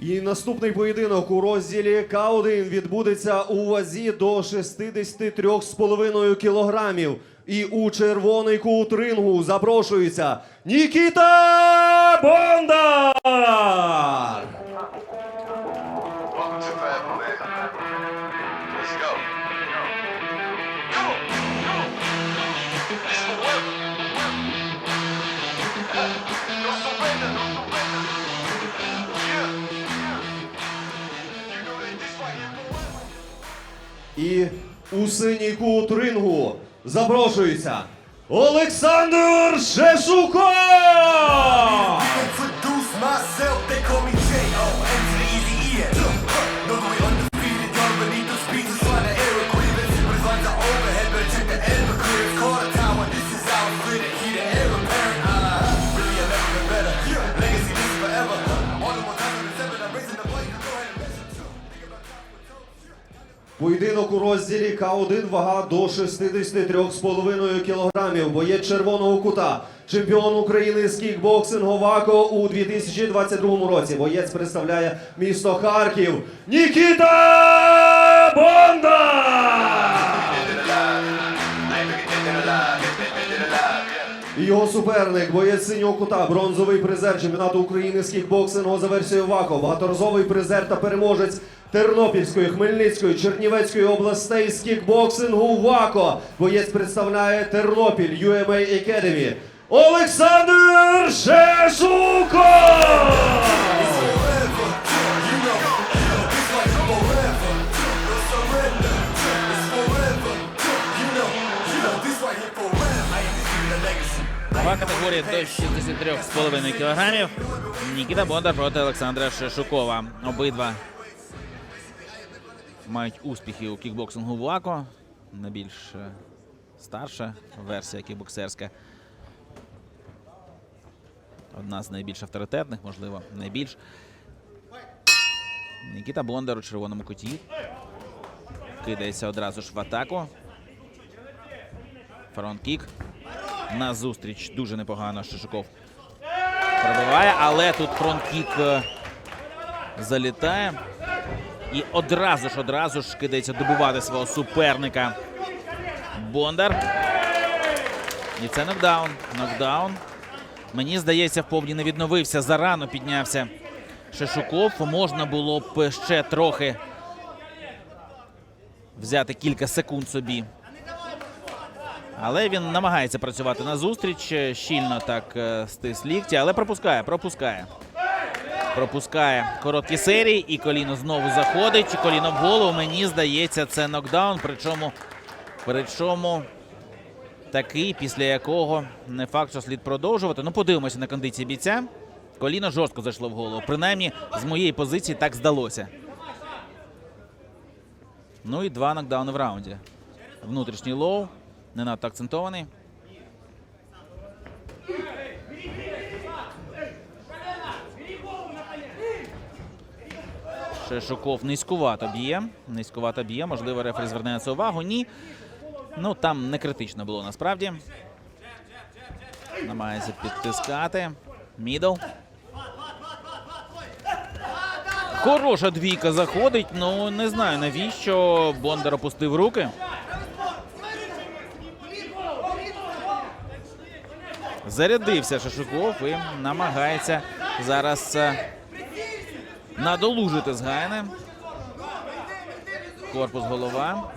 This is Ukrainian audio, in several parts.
І наступний поєдинок у розділі К1 відбудеться у вазі до 63,5 кілограмів. І у червоний кут рингу запрошується Нікіта Бондар! І у синій кут рингу запрошується Олександр Шешуков! Поєдинок у розділі К1 вага до 63,5 кілограмів. Боєць червоного кута. Чемпіон України з кікбоксингу ВАКО у 2022 році. Боєць представляє місто Харків. Нікіта Бондар! І його суперник, боєць синього кута, бронзовий призер чемпіонату України з кікбоксингу за версією ВАКО, багаторазовий призер та переможець Тернопільської, Хмельницької, Чернівецької областей з кікбоксингу ВАКО. Боєць представляє Тернопіль UMA Academy. Олександр Шешуков! Вага категорії до 63,5 кілограмів. Нікіта Бондар проти Олександра Шишукова. Обидва мають успіхи у кікбоксингу в АКО. Найбільш е, старша версія кікбоксерська. Одна з найбільш авторитетних, можливо, найбільш. Нікіта Бондар у червоному куті. Кидається одразу ж в атаку. Фронт-кік. На зустріч дуже непогано Шишуков пробиває, але тут фронт-кік е, залітає. І одразу ж, одразу ж кидається добивати свого суперника. Бондар. І це нокдаун. Нокдаун. Мені здається, повні не відновився. Зарано піднявся Шишуков. Можна було б ще трохи взяти кілька секунд собі. Але він намагається працювати на зустріч, е, щільно так е, стис лікті, але пропускає, пропускає. Пропускає короткі серії, і коліно знову заходить. Коліно в голову. Мені здається, це нокдаун. Причому, причому такий, після якого не факт, що слід продовжувати. Ну, подивимося на кондиції бійця. Коліно жорстко зайшло в голову. Принаймні, з моєї позиції так здалося. Ну і два нокдауни в раунді. Внутрішній лоу, не надто акцентований. Шишуков низькувато б'є. Низькувато б'є. Можливо, рефері зверне на це увагу. Ні. Ну там не критично було насправді. Намагається підтискати. Мідл. Хороша двійка заходить. Ну не знаю навіщо Бондар опустив руки. Зарядився Шишуков і намагається зараз е, надолужити згайне. Корпус голова.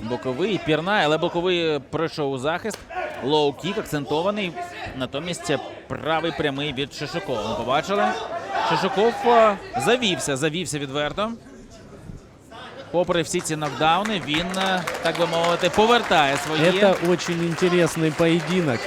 Боковий пірнає, але боковий пройшов у захист. Лоу-кік акцентований. Натомість правий прямий від Шишукова. Ми побачили. Шишуков е, завівся, завівся відверто. Попри всі ці нокдауни, він, е, так би мовити, повертає своє. Это очень интересный поединок.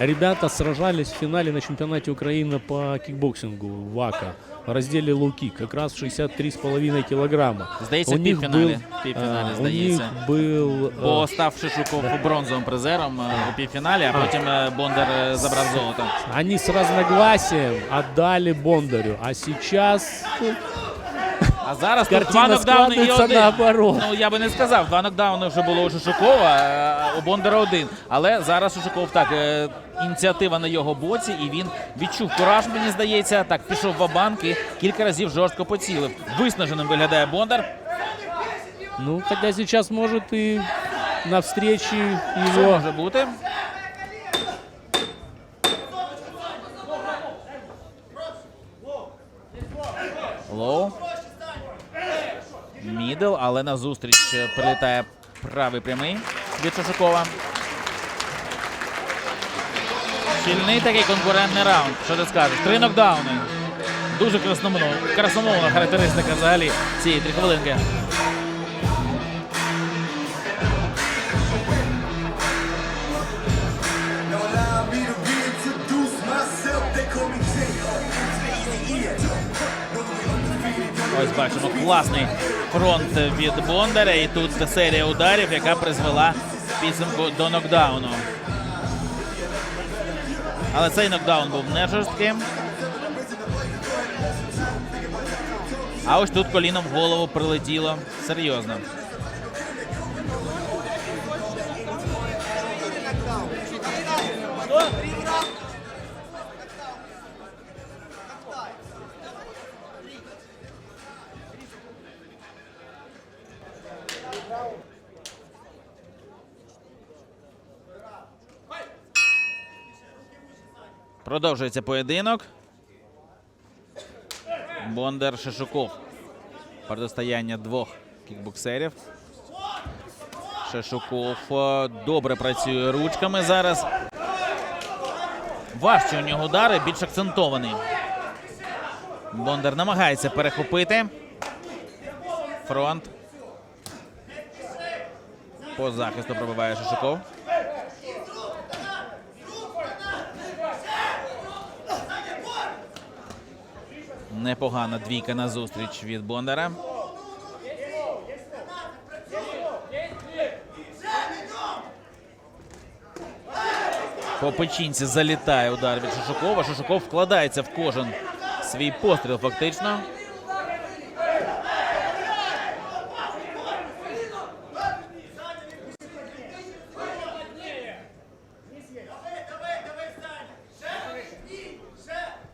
А, Ребята сражались в финале на чемпионате Украины по кикбоксингу в ВАКа в разделе луки, как раз 63,5 килограмма. Здається, в у них півфіналі. был, Півфіналі, а, у здається. них был э, Бо став Шишуков бронзовим призером е, у півфіналі, а потім е, Бондар е, забрав золото. они с разногласием отдали Бондарю, а сейчас А зараз тут два нокдауни і один. наоборот. Ну я би не сказав, два нокдауни вже було у Шишукова, а у Бондара один. Але зараз Шишуков так, е, ініціатива на його боці, і він відчув кураж, мені здається. Так, пішов в банк і кілька разів жорстко поцілив. Виснаженим виглядає Бондар. Ну, хотя сейчас может и на встрече его може бути. Лоу. Мідл, але назустріч е, прилітає правий прямий від Шишукова. Щільний такий конкурентний раунд. Що ти скажеш? Три нокдауни. Дуже красномовна характеристика взагалі цієї три хвилинки. Ось бачимо класний фронт від Бондаря. І тут серія ударів, яка призвела підсумку до нокдауну. Але цей нокдаун був не жорстким. А ось тут коліном в голову прилетіло серйозно. Продовжується поєдинок. Бондар Шишуков. Протистояння двох кікбоксерів. Шишуков е, добре працює ручками зараз. Важче у нього удари, більш акцентований. Бондар намагається перехопити. Фронт. По захисту пробиває Шишуков. Непогана двійка на зустріч від Бондара. По печінці залітає удар від Шушукова. Шушуков вкладається в кожен свій постріл фактично.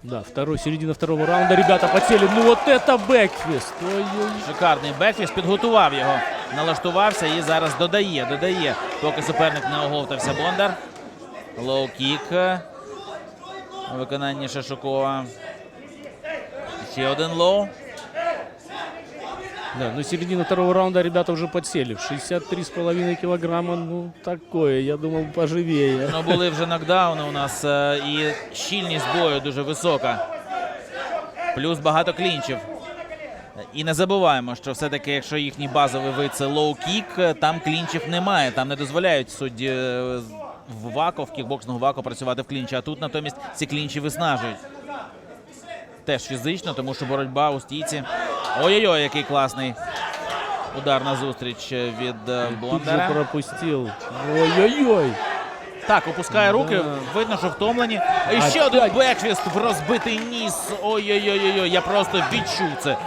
Да, второй, середина второго раунда. Ребята потели. Ну от это бекфіст. Шикарний бекфіст. підготував його, налаштувався і зараз додає, додає, поки суперник не оговтався Бондар. Лоу-кік Виконання Шашукова. Ще один лоу. Да, ну середина второго раунда ребята уже подсели. В 63,5 килограмма. Ну, такое, я думал, поживее. Ну, були вже нокдауни у нас і щільність бою дуже висока. Плюс багато клінчів. І не забуваємо, що все-таки, якщо їхній базовий вид це лоу-кік, там клінчів немає. Там не дозволяють судді е, в вако, в кікбоксного вако працювати в клінчі. А тут натомість ці клінчі виснажують. Теж фізично, тому що боротьба у стійці. Ой-ой-ой, який класний удар на зустріч від е, Бондара. пропустил. Ой-ой-ой. Так, опускає руки, видно, що втомлені. І ще один бекфіст в розбитий ніс. Ой-ой-ой, я просто відчув це.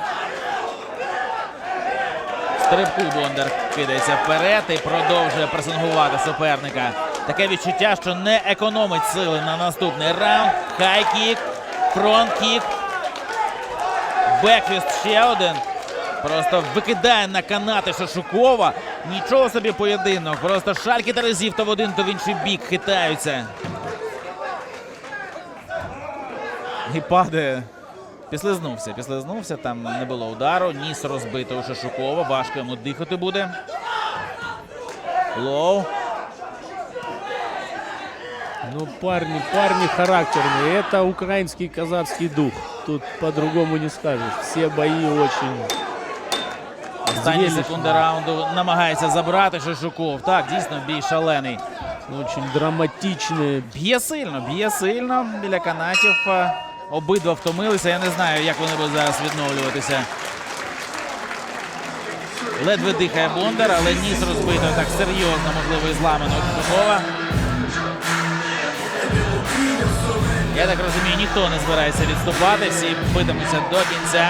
Стрибку Бондар кидається вперед і продовжує пресингувати суперника. Таке відчуття, що не економить сили на наступний раунд. Хай-кік, фронт-кік. Бекфіст ще один. Просто викидає на канати Шашукова. Нічого собі поєдинок. Просто шальки терезів то в один, то в інший бік хитаються. І падає. Післизнувся, післизнувся, там не було удару. Ніс розбито у Шашукова. Важко йому дихати буде. Лоу. Ну, парни, парни характерные. Это украинский казацкий дух. Тут по-другому не скажешь. Все бои очень... Останні Зрелищно. секунди раунду намагається забрати Шашуков. Так, дійсно, бій шалений. Очень драматичные. Б'є сильно, б'є сильно біля канатів. Е, Обидва втомилися. Я не знаю, як вони будуть зараз відновлюватися. Ледве дихає Бондар, але ніс розбито так серйозно, можливо, і зламано у Я так розумію, ніхто не збирається відступати, всі битимуться до кінця.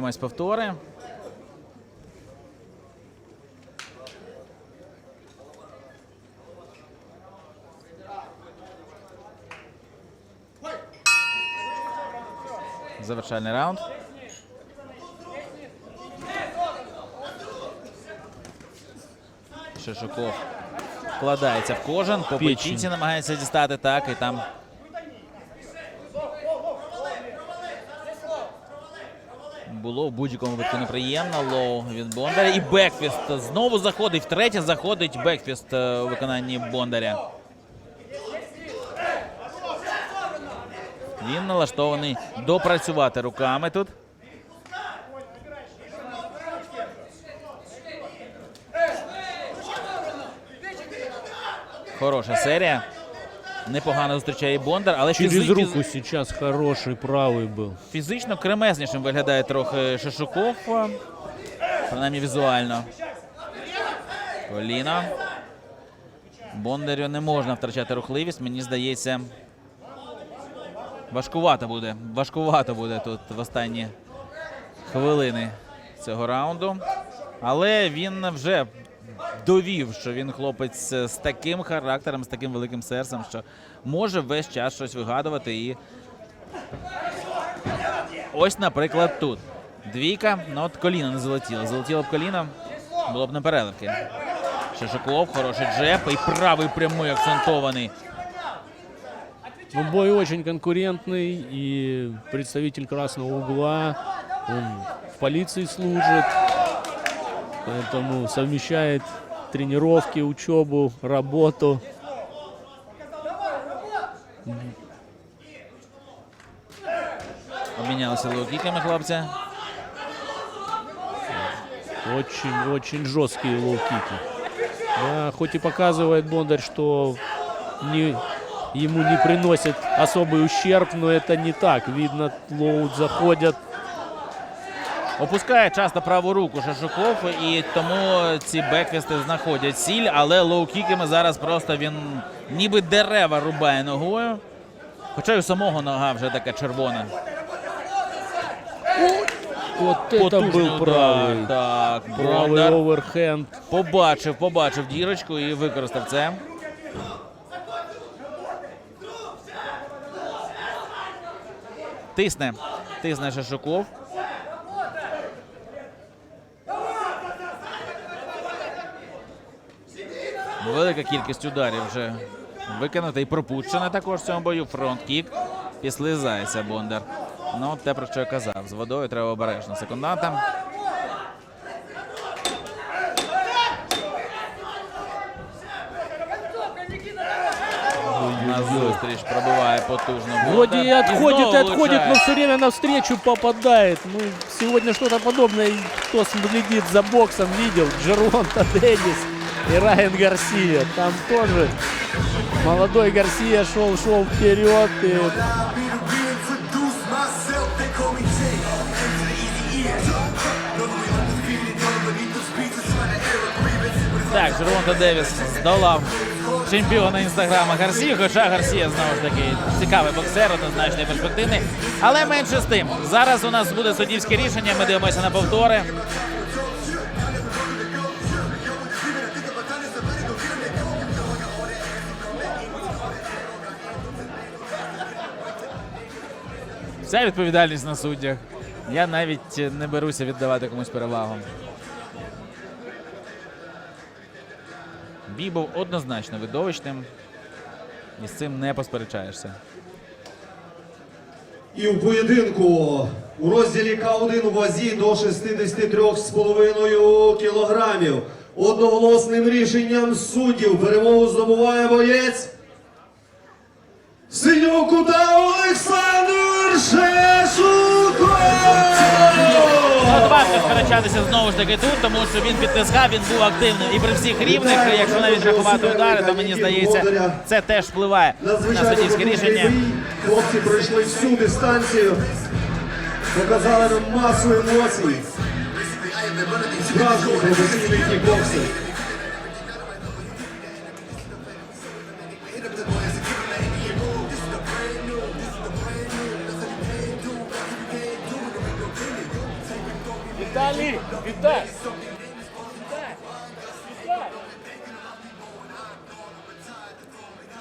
Дивимось повтори. Завершальний раунд. Шишуков вкладається в кожен, по печінці намагається дістати так, і там було в будь-якому випадку неприємно. Лоу від Бондаря. І Бекфіст знову заходить. Втретє заходить Бекфіст е, у виконанні Бондаря. Він налаштований допрацювати руками тут. Хороша серія. Непогано зустрічає Бондар, але Через фізи- фіз- руку сейчас хороший правый был. Фізично кремезнішим виглядає трохи Шишуков. Принаймні візуально. Коліна. Бондарю не можна втрачати рухливість. Мені здається. Важкувато буде. Важкувато буде тут в останні хвилини цього раунду. Але він вже довів, що він хлопець з таким характером, з таким великим серцем, що може весь час щось вигадувати і Ось, наприклад, тут. Двійка, ну от коліна не залетіло. Залетіло б коліна, було б на переливки. Шишаков, хороший джеб і правий прямий акцентований. Ну, бой очень конкурентный, и представитель красного угла, он в полиции служит, поэтому совмещает тренировки, учебу, работу. Обмінялися лоу-кіками хлопці. Очень-очень жесткие лоу-кики. Да, хоть и показывает Бондарь, что не, ему не приносит особый ущерб, но это не так. Видно, лоу заходят. Опускає часто праву руку Шишуков, і тому ці бекфісти знаходять сіль, але лоу-кіками зараз просто він ніби дерева рубає ногою. Хоча й у самого нога вже така червона. Вот это Потужний был удар. правый. Так, Правый Бондар. оверхенд. Побачив, побачив дірочку і використав це. Тисне. Тисне Шишуков. Велика кількість ударів вже виконана і пропущена також в цьому бою. Фронт-кік. Післизається Бондар. Ну, те, про що я казав. З водою треба обережно секундантам. На зустріч пробиває потужно. Вроде и отходит, и отходит, но все время навстречу попадает. Ну, сегодня что-то подобное. Кто следит за боксом, видел. Джеронта Деннис и Райан Гарсия. Там тоже молодой Гарсия шел, шел вперед. И Так, Жервонта Девіс здолав чемпіона інстаграма Гарсію, хоча Гарсія знову ж таки цікавий боксер, однозначно перспективний. Але менше з тим. Зараз у нас буде суддівське рішення. Ми дивимося на повтори. Вся відповідальність на суддях. Я навіть не беруся віддавати комусь перевагу. Бій був однозначно видовищним, і з цим не посперечаєшся. І в поєдинку у розділі К1 у вазі до 63,5 кілограмів. Одноголосним рішенням суддів перемогу здобуває боєць Синього кута Олександр Готувався сперечатися знову ж таки тут, тому що він підтискав, він був активним і при всіх рівних, якщо навіть рахувати удари, то мені здається, це теж впливає на суддівське рішення. Хлопці пройшли всю дистанцію. Показали нам масу емоцій. Справжній професійний кікбоксер.